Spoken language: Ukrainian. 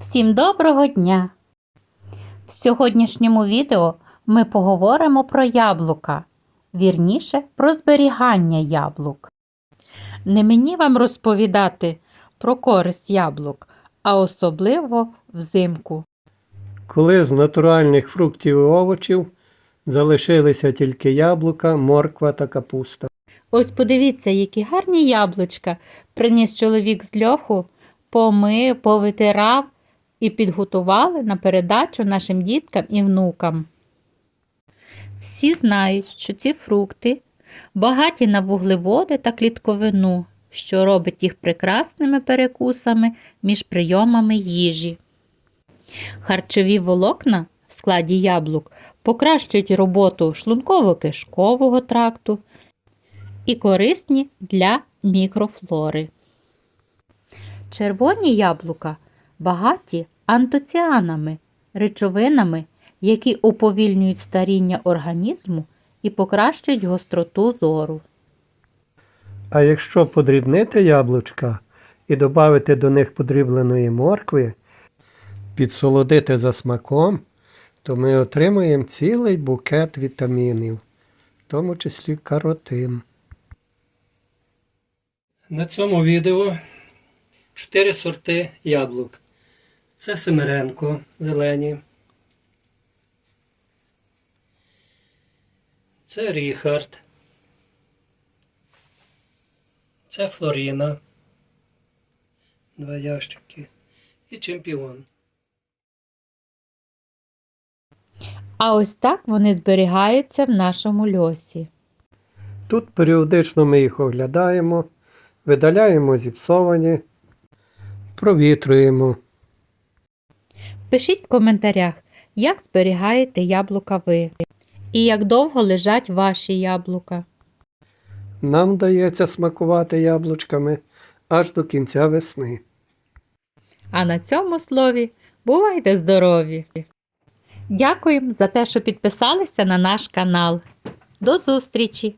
Всім доброго дня! В сьогоднішньому відео ми поговоримо про яблука, вірніше про зберігання яблук. Не мені вам розповідати про користь яблук, а особливо взимку. Коли з натуральних фруктів і овочів залишилися тільки яблука, морква та капуста. Ось подивіться, які гарні яблучка приніс чоловік з льоху, помив, повитирав і підготували на передачу нашим діткам і внукам. Всі знають, що ці фрукти багаті на вуглеводи та клітковину, що робить їх прекрасними перекусами між прийомами їжі. Харчові волокна в складі яблук покращують роботу шлунково-кишкового тракту, і корисні для мікрофлори. Червоні яблука багаті антоціанами, речовинами, які уповільнюють старіння організму і покращують гостроту зору. А якщо подрібнити яблучка і додати до них подрібленої моркви, підсолодити за смаком, то ми отримаємо цілий букет вітамінів, в тому числі каротин. На цьому відео чотири сорти яблук. Це Семеренко зелені. Це Ріхард. Це Флоріна. Два ящики. І чемпіон. А ось так вони зберігаються в нашому льосі. Тут періодично ми їх оглядаємо, видаляємо зіпсовані, провітрюємо. Пишіть в коментарях, як зберігаєте яблука ви і як довго лежать ваші яблука. Нам дається смакувати яблучками аж до кінця весни. А на цьому слові бувайте здорові! Дякуємо за те, що підписалися на наш канал. До зустрічі!